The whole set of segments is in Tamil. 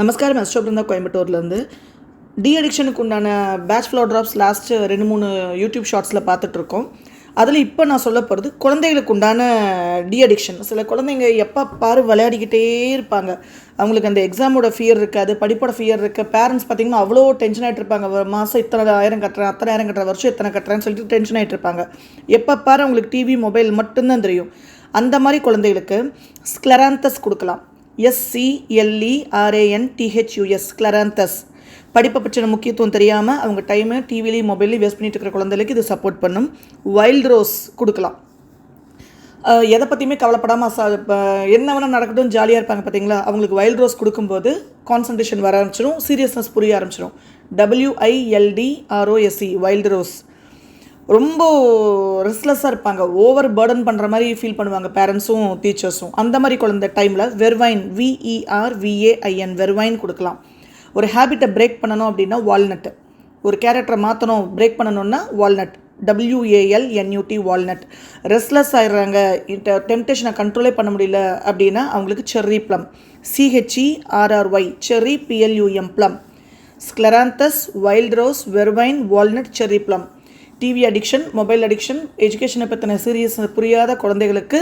நமஸ்காரம் அஸ்டோ பிருந்தா கோயம்புத்தூர்லேருந்து. டி அடிக்ஷனுக்கு உண்டான பேட்ச் ஃப்ளோ ட்ராப்ஸ் லாஸ்ட்டு ரெண்டு மூணு யூடியூப் ஷார்ட்ஸில் பார்த்துட்ருக்கோம். அதில் இப்போ நான் சொல்ல போகிறது குழந்தைகளுக்கு உண்டான டி அடிக்ஷன் சில குழந்தைங்க எப்போ பாரு விளையாடிக்கிட்டே இருப்பாங்க. அவங்களுக்கு அந்த எக்ஸாமோட ஃபியர் இருக்காது படிப்போட ஃபியர் இருக்குது பேரண்ட்ஸ் பார்த்திங்கன்னா அவ்வளோ டென்ஷன் ஆகிட்டு இருப்பாங்க. ஒரு மாதம் இத்தனை ஆயிரம் கட்டுறேன் அத்தனை ஆயிரம் கட்டுற வருஷம் இத்தனை கட்டுறேன்னு சொல்லிட்டு டென்ஷன் ஆகிட்டு இருப்பாங்க. எப்போ பாரு அவங்களுக்கு டிவி மொபைல் மட்டும்தான் தெரியும். அந்த மாதிரி குழந்தைகளுக்கு ஸ்க்லராந்தஸ் கொடுக்கலாம். எஸ்சிஎல்இஆர்ஏஎன் டிஹெச்யூஎஸ் ஸ்க்லராந்தஸ் படிப்பை பற்றின முக்கியத்துவம் தெரியாமல் அவங்க டைமை டிவிலையும் மொபைல்லையும் வேஸ்ட் பண்ணிட்டு இருக்கிற குழந்தைகளுக்கு இது சப்போர்ட் பண்ணும். வைல்ட் ரோஸ் கொடுக்கலாம். எதை பற்றியுமே கவலைப்படாமல் சா இப்போ என்ன வேணால் நடக்கட்டும் ஜாலியாக இருப்பாங்க பார்த்தீங்களா அவங்களுக்கு வைல்ட் ரோஸ் கொடுக்கும்போது கான்சன்ட்ரேஷன் வர ஆரம்பிச்சிடும் சீரியஸ்னஸ் புரிய ஆரம்பிச்சிடும் டபிள்யூஐஎல்டி ஆர்ஓஎஸ்சி வைல்ட் ரோஸ் ரொம்ப ரெஸ்ட்லெஸ்ஸாக இருப்பாங்க. ஓவர் பேர்டன் பண்ணுற மாதிரி ஃபீல் பண்ணுவாங்க பேரண்ட்ஸும் டீச்சர்ஸும் அந்த மாதிரி குழந்தை டைமில் வெர்வைன் விஇஆர் விஏஐஎன் வெர்வைன் கொடுக்கலாம். ஒரு ஹேபிட்டை பிரேக் பண்ணணும் அப்படின்னா வால்நட்டு ஒரு கேரக்டரை மாற்றணும் பிரேக் பண்ணணும்னா walnut W A L N U T walnut restless ஆயிடுறாங்க. டெம்டேஷனை கண்ட்ரோலே பண்ண முடியல அப்படின்னா அவங்களுக்கு cherry plum C H E R R Y cherry P L U M plum scleranthus wild rose vervain walnut cherry plum TV addiction mobile addiction எஜுகேஷனை பற்றின சீரியஸ் புரியாத குழந்தைகளுக்கு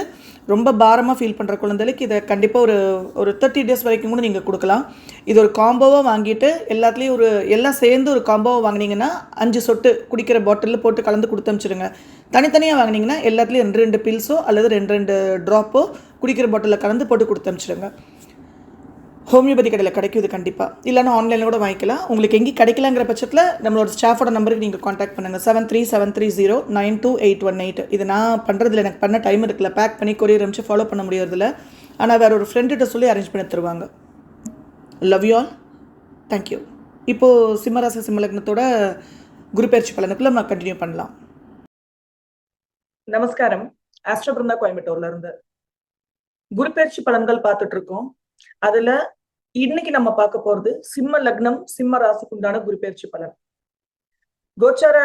ரொம்ப பாரமாக ஃபீல் பண்ணுற குழந்தைகளுக்கு இதை கண்டிப்பாக ஒரு ஒரு தேர்ட்டி டேஸ் வரைக்கும் கூட நீங்கள் கொடுக்கலாம். இது ஒரு காம்போவாக வாங்கிட்டு எல்லாத்துலேயும் ஒரு எல்லாம் சேர்ந்து ஒரு காம்போவாக வாங்கினீங்கன்னா அஞ்சு சொட்டு குடிக்கிற பாட்டிலில் போட்டு கலந்து கொடுத்து அனுப்பிச்சிடுங்க தனித்தனியாக வாங்கினீங்கன்னா எல்லாத்துலேயும் ரெண்டு ரெண்டு பில்ஸோ அல்லது ரெண்டு ரெண்டு ட்ராப்போ குடிக்கிற பாட்டிலில் கலந்து போட்டு கொடுத்து அனுப்பிச்சிடுங்க ஹோமியோபதி கடையில் கிடைக்குது கண்டிப்பாக இல்லைன்னா ஆன்லைனில் கூட வாங்கிக்கலாம். உங்களுக்கு எங்கேயும் கிடைக்கலங்கிற பட்சத்தில் நம்மளோட ஸ்டாஃபோட நம்பருக்கு நீங்கள் காண்டாக்ட் பண்ணுங்கள் seven three seven three zero nine two eight one eight இது நான் பண்ணுறதுல எனக்கு பண்ண டைம் இருக்குல்ல. பேக் பண்ணி கொரியர் அனுப்பிச்சு ஃபாலோ பண்ண முடியறதில்ல. ஆனால் வேற ஒரு ஃப்ரெண்டுகிட்ட சொல்லி அரேஞ்ச் பண்ணி தருவாங்க. லவ் யூ ஆல் தேங்க்யூ இப்போது சிம்மராசி சிம்மலக்னத்தோட குரு பலனுக்குள்ள நம்ம கண்டினியூ பண்ணலாம். நமஸ்காரம். ஆஸ்ட்ரோ பிருந்தா கோயம்புத்தூர்ல இருந்து. குரு பலன்கள் பார்த்துட்டு இருக்கோம். அதுல இன்னைக்கு நம்ம பார்க்க போறது சிம்ம லக்னம் சிம்ம ராசிக்கு உண்டான குரு பயிற்சி பலன். கோச்சார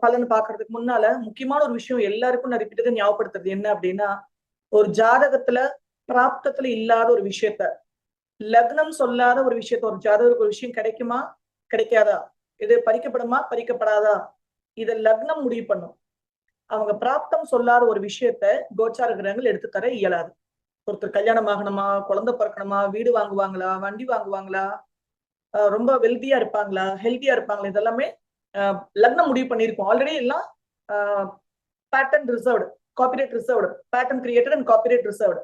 பலன் பார்க்கறதுக்கு முன்னால முக்கியமான ஒரு விஷயம் எல்லாருக்கும் நான் ரிப்பீட்டடா ஞாபகப்படுத்துறது என்ன அப்படின்னா ஒரு ஜாதகத்துல பிராப்தத்துல இல்லாத ஒரு விஷயத்த லக்னம் சொல்லாத ஒரு விஷயத்த ஒரு ஜாதகருக்கு ஒரு விஷயம் கிடைக்குமா? கிடைக்காதா? இது பறிக்கப்படுமா? பறிக்கப்படாதா? இதை லக்னம் முடிவு பண்ணும். அவங்க பிராப்தம் சொல்லாத ஒரு விஷயத்த கோச்சார கிரகங்கள் எடுத்து தர இயலாது. ஒருத்தர் கல்யாணம் ஆகணுமா? குழந்தை பிறக்கணுமா? வீடு வாங்குவாங்களா? வண்டி வாங்குவாங்களா? ரொம்ப வெல்தியா இருப்பாங்களா? ஹெல்த்தியா இருப்பாங்களா? இதெல்லாமே லக்னம் முடிவு பண்ணியிருக்கோம். ஆல்ரெடி எல்லாம் patent reserved copyright reserved patent created and copyright reserved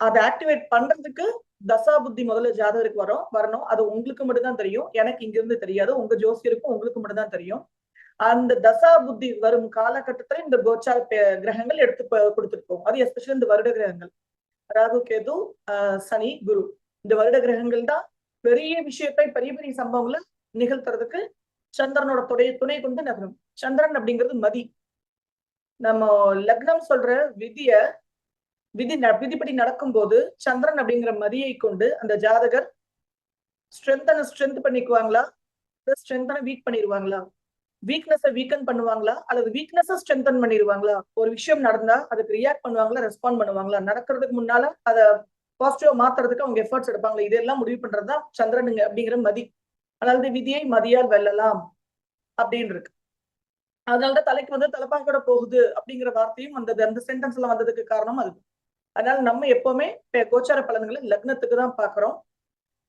அதை ஆக்டிவேட் பண்றதுக்கு தசா புத்தி முதல்ல ஜாதகருக்கு வரும் வரணும். அது உங்களுக்கு மட்டும்தான் தெரியும். எனக்கு இங்கிருந்து தெரியாது. உங்க ஜோசியருக்கும் உங்களுக்கு மட்டும்தான் தெரியும். அந்த தசா புத்தி வரும் காலகட்டத்துல இந்த கோச்சார கிரகங்கள் எடுத்து கொடுத்துருப்போம் அது எஸ்பெஷலி இந்த வருட கிரகங்கள். ராகு கேது ஆஹ் சனி குரு. இந்த வருட கிரகங்கள் தான் பெரிய விஷயத்தை பெரிய பெரிய சம்பவங்களை நிகழ்த்துறதுக்கு சந்திரனோட துணை துணை கொண்டு நகரும். சந்திரன் அப்படிங்கிறது மதி. நம்ம லக்னம் சொல்ற விதிய விதி ந- விதிப்படி நடக்கும்போது சந்திரன் அப்படிங்கிற மதியை கொண்டு அந்த ஜாதகர் ஸ்ட்ரென்த்தனை ஸ்ட்ரென்த் பண்ணிக்குவாங்களா? ஸ்ட்ரென்த்தனை வீக் பண்ணிடுவாங்களா வீக்னஸை வீக்கன் பண்ணுவாங்களா? அல்லது வீக்னஸை ஸ்ட்ரென்தன் பண்ணிடுவாங்களா? ஒரு விஷயம் நடந்தா அதுக்கு ரியாக்ட் பண்ணுவாங்களா ரெஸ்பாண்ட் பண்ணுவாங்களா? நடக்கிறதுக்கு முன்னால அதை பாசிட்டிவா மாத்துறதுக்கு அவங்க எஃபர்ட்ஸ் எடுப்பாங்களா? இதெல்லாம் முடிவு பண்றதுதான் சந்திரனுங்க அப்படிங்கிற மதி. அதாவது விதியை மதியால் வெல்லலாம் அப்படின்னு இருக்கு அதனாலதான் தலைக்கு வந்து தலைப்பாக்கோட போகுது அப்படிங்கிற வார்த்தையும் அந்த அந்த சென்டென்ஸ்ல வந்ததுக்கு காரணம் அது. அதனால நம்ம எப்பவுமே கோச்சார பலன்களை லக்னத்துக்கு தான் பாக்குறோம்.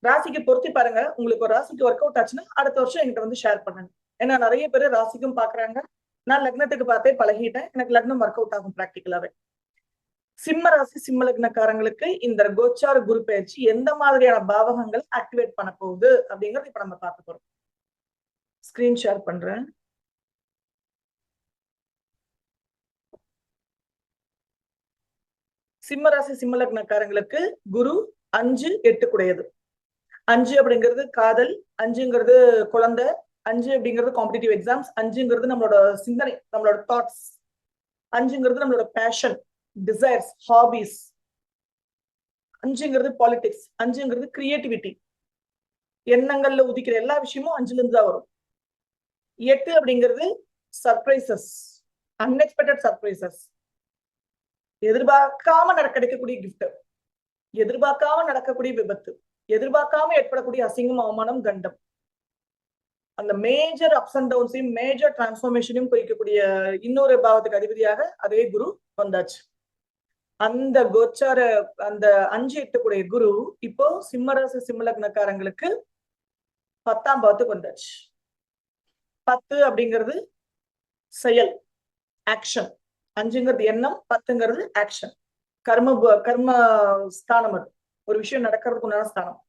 ராசிக்கு பொருத்தி பாருங்க. உங்களுக்கு ஒரு ராசிக்கு ஒர்க் அவுட் ஆச்சுன்னா அடுத்த வருஷம் எங்கிட்ட வந்து ஷேர் பண்ணுங்க. ஏன்னா நிறைய பேர் ராசிக்கும் பாக்குறாங்க. நான் லக்னத்துக்கு பார்த்தே பழகிட்டேன். எனக்கு லக்னம் ஒர்க் அவுட் ஆகும் பிராக்டிக்கலாவே சிம்ம ராசி சிம்ம லக்னக்காரங்களுக்கு இந்த கோச்சார குரு பயிற்சி எந்த மாதிரியான பாவகங்கள் ஆக்டிவேட் பண்ண போகுது அப்படிங்கறது இப்ப நம்ம பார்க்க போறோம். ஸ்கிரீன் ஷேர் பண்றேன். சிம்ம ராசி சிம்ம லக்னக்காரங்களுக்கு குரு அஞ்சு எட்டுக்குடையது. அஞ்சு அப்படிங்கிறது காதல் அஞ்சுங்கிறது குழந்தை அஞ்சு அப்படிங்கிறது காம்படிட்டிவ் எக்ஸாம்ஸ் அஞ்சுங்கிறது நம்மளோட சிந்தனை நம்மளோட தாட்ஸ் அஞ்சுங்கிறது நம்மளோட பேஷன் டிசைர்ஸ் ஹாபிஸ் அஞ்சுங்கிறது பாலிடிக்ஸ் அஞ்சுங்கிறது கிரியேட்டிவிட்டி எண்ணங்கள்ல உதிக்கிற எல்லா விஷயமும் அஞ்சுல இருந்து தான் வரும். எட்டு அப்படிங்கிறது சர்ப்ரைசஸ் அன்எக்ஸ்பெக்டட் சர்ப்ரைசஸ் எதிர்பார்க்காம கிடைக்கக்கூடிய கிஃப்ட் எதிர்பார்க்காம நடக்கக்கூடிய விபத்து எதிர்பார்க்காம ஏற்படக்கூடிய அசிங்கம் அவமானம் கண்டம். அந்த மேஜர் அப்ஸ் அண்ட் டவுன்ஸையும் மேஜர் டிரான்ஸ்ஃபர்மேஷனையும் குறிக்கக்கூடிய இன்னொரு பாவத்துக்கு அதிபதியாக அதே குரு வந்தாச்சு. அந்த கோச்சார அந்த அஞ்சு எட்டுக்குடைய குரு இப்போ சிம்மராசி சிம்மலக்னக்காரங்களுக்கு பத்தாம் பாவத்துக்கு வந்தாச்சு. பத்து அப்படிங்கிறது செயல் ஆக்ஷன் அஞ்சுங்கிறது எண்ணம் பத்துங்கிறது ஆக்ஷன் கர்ம கர்ம ஸ்தானம் அது. ஒரு விஷயம் நடக்கிறதுக்கு உண்டான ஸ்தானம்.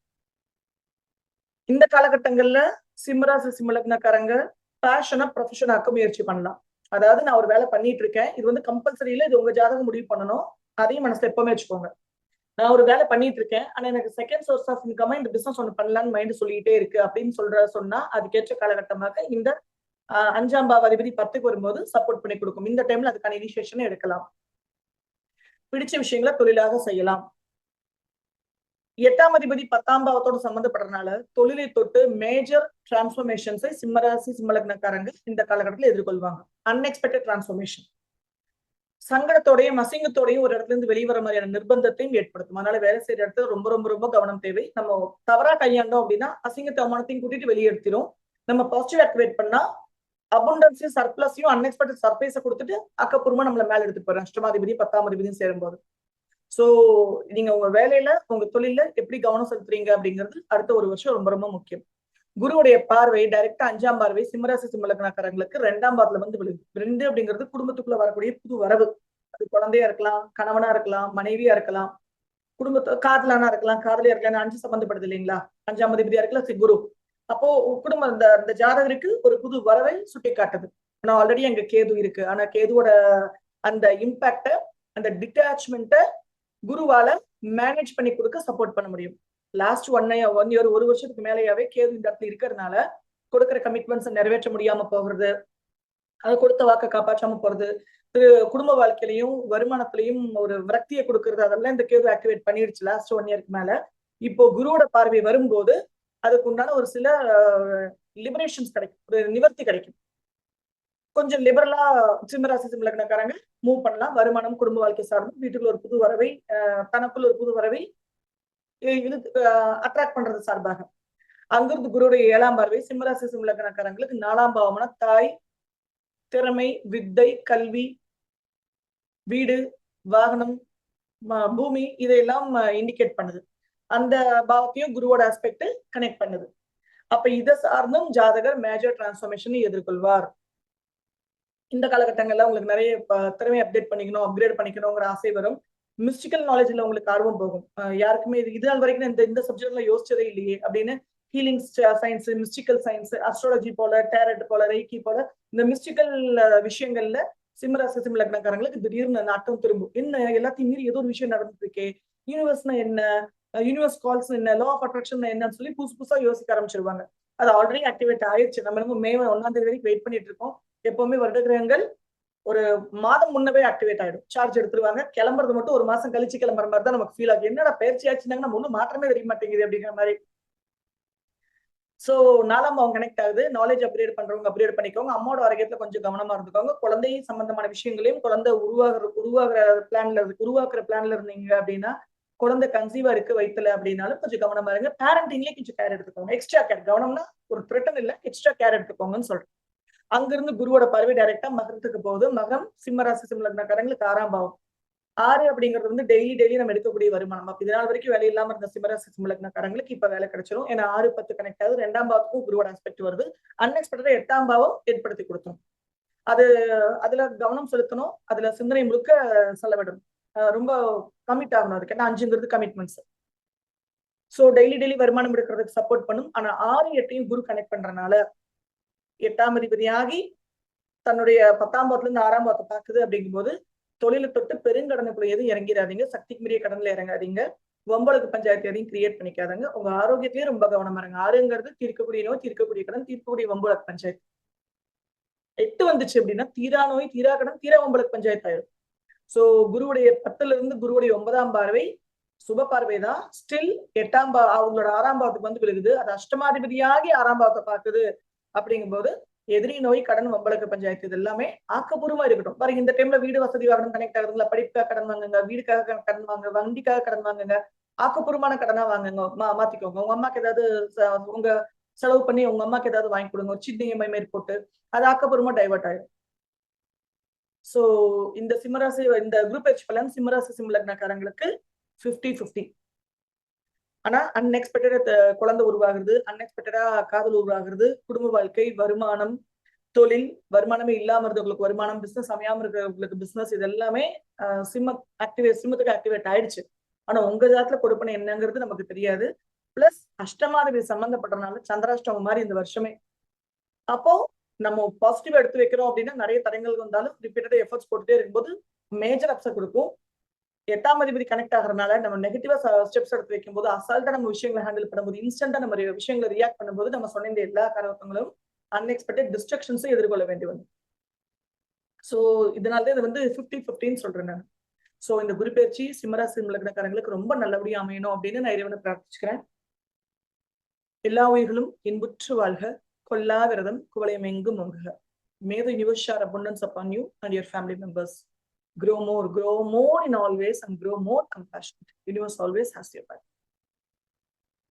இந்த காலகட்டங்கள்ல சிம்மராசி சிம்மலக்னக்காரங்க பேஷனை ப்ரொஃபஷன் ஆக்க முயற்சி பண்ணலாம். அதாவது நான் ஒரு வேலை பண்ணிட்டு இருக்கேன் இது வந்து கம்பல்சரியில இது உங்க ஜாதகம் முடிவு பண்ணணும். அதையும் மனசுல எப்பவுமே வச்சுக்கோங்க. நான் ஒரு வேலை பண்ணிட்டு இருக்கேன் ஆனா எனக்கு செகண்ட் சோர்ஸ் ஆஃப் இன்கமா இந்த பிசினஸ் ஒன்று பண்ணலான்னு மைண்ட் சொல்லிட்டே இருக்கு அப்படின்னு சொல்ற சொன்னா அதுக்கேற்ற காலகட்டமாக இந்த அஞ்சாம் பாவ அதிபதி பத்துக்கு வரும்போது சப்போர்ட் பண்ணி கொடுக்கும். இந்த டைம்ல அதுக்கான இனிஷியேஷன் எடுக்கலாம். பிடிச்ச விஷயங்களை தொழிலாக செய்யலாம். எட்டாம் அதிபதி பத்தாம் பாவத்தோட சம்பந்தப்படுறதுனால தொழிலை தொட்டு மேஜர் டிரான்ஸ்பர்மேஷன்ஸை சிம்மராசி சிம்மலக்னக்காரங்க இந்த காலகட்டத்தில் எதிர்கொள்வாங்க. அன்எக்ஸ்பெக்டட் டிரான்ஸ்பர்மேஷன் சங்கடத்தோடையும் அசிங்கத்தோடையும் ஒரு இடத்துல இருந்து வெளிவர மாதிரியான நிர்பந்தத்தையும் ஏற்படுத்தும். அதனால வேலை செய்யற இடத்துல ரொம்ப ரொம்ப ரொம்ப கவனம் தேவை. நம்ம தவறா கையாண்டோம் அப்படின்னா அசிங்கத்தை அவமானத்தையும் கூட்டிட்டு வெளியெடுத்திரும் நம்ம பாசிட்டிவ் ஆக்டிவேட் பண்ணா அபுண்டன்ஸையும் சர்ப்ளஸையும் அன்எக்ஸ்பெக்டட் சர்ப்ரைஸை கொடுத்துட்டு அக்கப்பூர்வமா நம்மள மேல எடுத்துட்டு போறோம் அஷ்டமாதிபதி பத்தாம் அதிபதியும் சேரும்போது. சோ நீங்க உங்க வேலையில உங்க தொழில எப்படி கவனம் செலுத்துறீங்க அப்படிங்கிறது அடுத்த ஒரு வருஷம் ரொம்ப ரொம்ப முக்கியம். குருவுடைய பார்வை டைரக்டா அஞ்சாம் பார்வை சிம்மராசி சிம்மலக்கணக்காரங்களுக்கு ரெண்டாம் பாவத்துல வந்து விழுது ரெண்டு அப்படிங்கிறது குடும்பத்துக்குள்ள வரக்கூடிய புது வரவு. அது குழந்தையா இருக்கலாம் கணவனா இருக்கலாம் மனைவியா இருக்கலாம் குடும்பத்தை காதலானா இருக்கலாம் காதலியா இருக்கலாம் அஞ்சு சம்பந்தப்படுது இல்லைங்களா? அஞ்சாம் அதிபதியா இருக்கலாம் குரு. அப்போ குடும்பம் இந்த அந்த ஜாதகருக்கு ஒரு புது வரவை சுட்டி காட்டுது ஆனா ஆல்ரெடி அங்க கேது இருக்கு. ஆனா கேதுவோட அந்த இம்பாக்ட அந்த டிட்டாச்மெண்ட்டை குருவால மேனேஜ் பண்ணி கொடுக்க சப்போர்ட் பண்ண முடியும். லாஸ்ட் ஒன் ஒன் இயர் ஒரு வருஷத்துக்கு மேலேயாவே கேது இந்த இடத்துல இருக்கிறதுனால கொடுக்குற கமிட்மெண்ட்ஸ் நிறைவேற்ற முடியாம போகிறது. அது கொடுத்த வாக்க காப்பாற்றாம போறது. திரு குடும்ப வாழ்க்கையிலையும் வருமானத்திலையும் ஒரு விரக்தியை கொடுக்கறது. அதெல்லாம் இந்த கேது ஆக்டிவேட் பண்ணிடுச்சு லாஸ்ட் ஒன் இயருக்கு மேல. இப்போ குருவோட பார்வை வரும்போது அதுக்கு உண்டான ஒரு சில லிபரேஷன்ஸ் கிடைக்கும். ஒரு நிவர்த்தி கிடைக்கும். கொஞ்சம் லிபரலா சிம்மராசிசம் லக்னக்காரங்க மூவ் பண்ணலாம். வருமானம் குடும்ப வாழ்க்கை சார்ந்து வீட்டுக்குள்ள ஒரு புது வரவை தனக்குள்ள ஒரு புது வரவை இது அட்ராக்ட் பண்றது சார்பாக. அங்கிருந்து குருடைய ஏழாம் பார்வை சிம்மராசிசம் லக்னக்காரங்களுக்கு நாலாம் பாவமான தாய் திறமை வித்தை கல்வி வீடு வாகனம் பூமி இதையெல்லாம் இண்டிகேட் பண்ணுது. அந்த பாவத்தையும் குருவோட ஆஸ்பெக்ட் கனெக்ட் பண்ணுது. அப்ப இதை சார்ந்தும் ஜாதகர் மேஜர் டிரான்ஸ்ஃபர்மேஷன் எதிர்கொள்வார். இந்த காலகட்டங்கள்ல உங்களுக்கு நிறைய திறமை அப்டேட் பண்ணிக்கணும் அப்கிரேட் பண்ணிக்கணுங்கிற ஆசை வரும். மிஸ்டிக்கல் நாலேஜ்ல உங்களுக்கு ஆர்வம் போகும். யாருக்குமே இது இது நாள் வரைக்கும் இந்த இந்த சப்ஜெக்ட்ல யோசிச்சதே இல்லையே அப்படின்னு healing science mystical science astrology போல டேரட் போல ரைக்கி போல இந்த மிஸ்டிக்கல் விஷயங்கள்ல சிம்மராசி சிம்மலக்னக்காரங்களுக்கு திடீர்னு நாட்டம் திரும்பும். என்ன எல்லாத்தையும் மீறி ஏதோ ஒரு விஷயம் நடந்துட்டு இருக்கே யூனிவர்ஸ்னா என்ன யூனிவர்ஸ் கால்ஸ் என்ன லா ஆஃப் அட்ராக்ஷன் என்னன்னு சொல்லி புதுசு புதுசா யோசிக்க ஆரம்பிச்சிருவாங்க. அது ஆல்ரெடி ஆக்டிவேட் ஆயிடுச்சு நம்ம நம்ம மே ஒன்னாம் தேதி வரைக்கும் வெயிட் பண்ணிட்டு இருக்கோம். எப்பவுமே வருட கிரகங்கள் ஒரு மாதம் முன்னவே ஆக்டிவேட் ஆயிடும். சார்ஜ் எடுத்துருவாங்க. கிளம்புறது மட்டும் ஒரு மாசம் கழிச்சு கிளம்புற மாதிரி தான் நமக்கு ஃபீல் ஆகும். என்னடா பயிற்சி ஆச்சுனாங்க? நம்ம ஒன்றும் மாற்றமே தெரிய மாட்டேங்குது அப்படிங்கிற மாதிரி. சோ நாலாம் அவங்க கனெக்ட் ஆகுது. நாலேஜ் அப்கிரேட் பண்றவங்க அப்கிரேட் பண்ணிக்கோங்க. அம்மாவோட ஆரோக்கியத்துல கொஞ்சம் கவனமா இருந்துக்கோங்க. குழந்தை சம்பந்தமான விஷயங்களையும் குழந்தை உருவாகிற உருவாகிற பிளான்ல உருவாக்குற பிளான்ல இருந்தீங்க அப்படின்னா குழந்தை கன்சீவா இருக்கு வயிற்றுல அப்படின்னாலும் கொஞ்சம் கவனமா இருங்க. பேரண்டிங்லயே கொஞ்சம் கேர் எடுத்துக்கோங்க. எக்ஸ்ட்ரா கேர் கவனம்னா ஒரு த்ரெட்டன் இல்ல. எக்ஸ்ட்ரா கேர் எடுத்துக்கோங்கன்னு சொல்றேன். அங்கிருந்து குருவோட பறவை டைரக்டா மகரத்துக்கு போகுது. மகம் சிம்மராசி சிம்மலக்னக்காரங்களுக்கு ஆறாம் பாவம். ஆறு அப்படிங்கிறது வந்து டெய்லி டெய்லி நம்ம எடுக்கக்கூடிய வருமானம். அப்ப இதனால் வரைக்கும் வேலை இல்லாம இருந்த சிம்மராசி சிம்மலக்னக்காரங்களுக்கு இப்ப வேலை கிடைச்சிடும் ஏன்னா ஆறு பத்து கனெக்ட் ஆகுது. ரெண்டாம் பாவத்துக்கும் குருவோட ஆஸ்பெக்ட் வருது. அன்எக்ஸ்பெக்டடா எட்டாம் பாவம் ஏற்படுத்தி கொடுத்தோம். அது அதுல கவனம் செலுத்தணும். அதுல சிந்தனை முழுக்க செலவிடும் ரொம்ப கமிட் ஆகணும் அதுக்கு. ஏன்னா அஞ்சுங்கிறது கமிட்மெண்ட்ஸ் ஸோ டெய்லி டெய்லி வருமானம் எடுக்கிறதுக்கு சப்போர்ட் பண்ணும். ஆனா ஆறு எட்டையும் குரு கனெக்ட் பண்றதுனால எட்டாம் அதிபதியாகி தன்னுடைய பத்தாம் பாவத்துல இருந்து ஆறாம் பாவத்தை பாக்குது அப்படிங்கும்போது தொழிலை தொட்டு பெருங்கடனுக்குள்ள எதுவும் இறங்கிடாதீங்க. சக்திக்கு மீறிய கடன்ல இறங்காதீங்க. ஒன்பதுக்கு பஞ்சாயத்து எதையும் கிரியேட் பண்ணிக்காதங்க. உங்க ஆரோக்கியத்திலேயே ரொம்ப கவனமா இருங்க. ஆறுங்கிறது தீர்க்கக்கூடிய நோய் தீர்க்கக்கூடிய கடன் தீர்க்கக்கூடிய ஒன்பதுக்கு பஞ்சாயத்து. எட்டு வந்துச்சு அப்படின்னா தீரா நோய் தீரா கடன் தீரா ஒன்பதுக்கு பஞ்சாயத்து ஆயிரும். சோ குருவுடைய பத்துல இருந்து குருவுடைய ஒன்பதாம் பார்வை சுப பார்வை தான். ஸ்டில் எட்டாம் பா அவங்களோட ஆறாம் பாவத்துக்கு வந்து விழுகுது. அது அஷ்டமாதிபதியாகி ஆறாம் பாவத்தை பாக்குது அப்படிங்கும்போது எதிரி நோய் கடன் வம்பளக்கு பஞ்சாயத்து இது எல்லாமே ஆக்கப்பூர்வமா இருக்கட்டும். பாருங்க இந்த டைம்ல வீடு வசதி வாகனம் கனெக்ட் ஆகுதுங்களா? படிப்புக்காக கடன் வாங்குங்க வீடுக்காக கடன் வாங்க வண்டிக்காக கடன் வாங்குங்க ஆக்கப்பூர்வமான கடனா வாங்குங்க. மா- மாத்திக்கோங்க. உங்க அம்மாக்கு ஏதாவது உங்க செலவு பண்ணி உங்க அம்மாக்கு ஏதாவது வாங்கி கொடுங்க. ஒரு சின்ன இஎம்ஐ மாதிரி போட்டு அது ஆக்கப்பூர்வமா டைவர்ட் ஆயிடும். சோ இந்த சிம்மராசி இந்த குரூப் ஹெச் பலன் சிம்மராசி சிம்ம லக்னக்காரங்களுக்கு 50 50 ஆனா அன்எக்ஸ்பெக்டடா குழந்தை உருவாகுறது அன்எக்ஸ்பெக்டடா காதல் உருவாகுறது குடும்ப வாழ்க்கை வருமானம் தொழில் வருமானமே இல்லாம இருந்தவங்களுக்கு வருமானம் பிசினஸ் அமையாம இருக்கிறவங்களுக்கு பிசினஸ் இது எல்லாமே சிம்ம ஆக்டிவேட் சிம்மத்துக்கு ஆக்டிவேட் ஆயிடுச்சு. ஆனா உங்க ஜாத்துல கொடுப்பனை என்னங்கிறது நமக்கு தெரியாது. பிளஸ் அஷ்டமாதிபதி சம்பந்தப்பட்டனால சந்திராஷ்டமம் மாதிரி இந்த வருஷமே. அப்போ நம்ம பாசிட்டிவ் எடுத்து வைக்கிறோம் அப்படின்னா நிறைய தடங்கள் வந்தாலும் ரிப்பீட்டடா எஃபர்ட்ஸ் போட்டுட்டே இருக்கும்போது மேஜர் அப்சர் கொடுக்கும். எட்டாம் அதிபதி கனெக்ட் ஆகுறதுனால நம்ம நெகட்டிவா ஸ்டெப்ஸ் எடுத்து வைக்கும்போது அசால்ட்டா நம்ம விஷயங்களை ஹேண்டில் பண்ணும்போது இன்ஸ்டன்டா நம்ம விஷயங்களை ரியாக்ட் பண்ணும்போது நம்ம சொன்ன இந்த எல்லா காரணங்களும் அன்எக்ஸ்பெக்டட் டிஸ்ட்ரக்ஷன்ஸும் எதிர்கொள்ள வேண்டி வந்து சோ இதனால இது வந்து ஃபிஃப்டி ஃபிஃப்டின்னு சொல்றேன் நான். சோ இந்த குருபெயர்ச்சி சிம்மராசி லக்னக்காரங்களுக்கு ரொம்ப நல்லபடியாக அமையணும் அப்படின்னு நான் இறைவனை பிரார்த்திச்சுக்கிறேன். எல்லா உயிர்களும் இன்புற்று வாழ்க. கொல்லா விரதம் குவளையம் எங்கும் மங்குக மே த universe shower அப்பான் upon and and family members. Grow more, grow more in all ways and grow more compassionate. Universe always has your back.